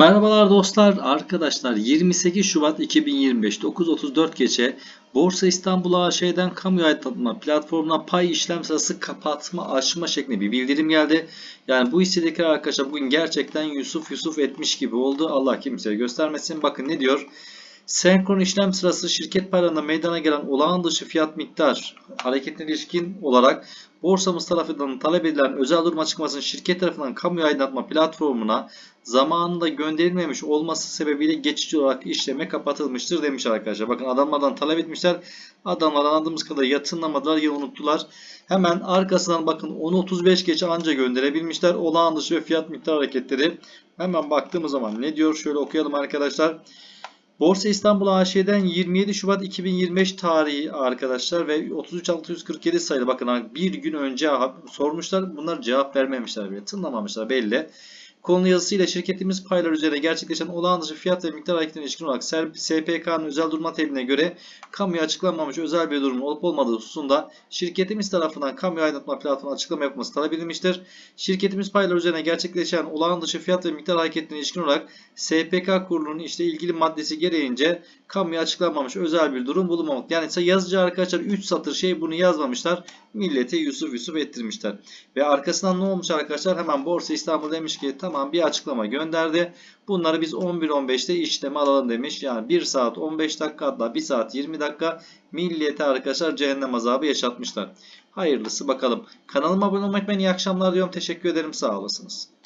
Merhabalar dostlar, arkadaşlar 28 Şubat 2025 9.34 geçe Borsa İstanbul AŞ'den kamu aydınlatma platformuna pay işlem sırası kapatma açma şeklinde bir bildirim geldi. Yani bu hissedekiler arkadaşlar bugün gerçekten Yusuf Yusuf etmiş gibi oldu. Allah kimseye göstermesin. Bakın ne diyor? Senkron işlem sırası şirket paylarında meydana gelen olağan dışı fiyat miktar hareketine ilişkin olarak borsamız tarafından talep edilen özel durum açıklamasının şirket tarafından kamu aydınlatma platformuna zamanında gönderilmemiş olması sebebiyle geçici olarak işleme kapatılmıştır demiş arkadaşlar. Bakın adamlardan talep etmişler. Adamlar anladığımız kadar yatınlamadılar ya unuttular. Hemen arkasından bakın 10.35 geçe anca gönderebilmişler. Olağan dışı ve fiyat miktar hareketleri. Hemen baktığımız zaman ne diyor? Şöyle okuyalım arkadaşlar. Borsa İstanbul AŞ'den 27 Şubat 2025 tarihi arkadaşlar ve 33647 sayılı bakın bir gün önce sormuşlar. Bunlar cevap vermemişler bile. Tınlamamışlar belli. Konu yazısıyla şirketimiz paylar üzerine gerçekleşen olağan dışı fiyat ve miktar hareketine ilişkin olarak SPK'nın özel durma tebliğine göre kamuya açıklanmamış özel bir durumun olup olmadığı hususunda şirketimiz tarafından kamuya aydınlatma platformuna açıklama yapılması talep edilmiştir. Şirketimiz paylar üzerine gerçekleşen olağan dışı fiyat ve miktar hareketine ilişkin olarak SPK kurulunun işte ilgili maddesi gereğince kamuya açıklanmamış özel bir durum bulunmamak. Yani yazıcı arkadaşlar 3 satır şey bunu yazmamışlar. Millete Yusuf Yusuf ettirmişler. Ve arkasından ne olmuş arkadaşlar? Hemen Borsa İstanbul demiş ki tamam bir açıklama gönderdi. Bunları biz 11.15'te işleme alalım demiş. Yani 1 saat 15 dakika hatta 1 saat 20 dakika millete arkadaşlar cehennem azabı yaşatmışlar. Hayırlısı bakalım. Kanalıma abone olmayı unutmayın. İyi akşamlar diyorum. Teşekkür ederim. Sağ olasınız.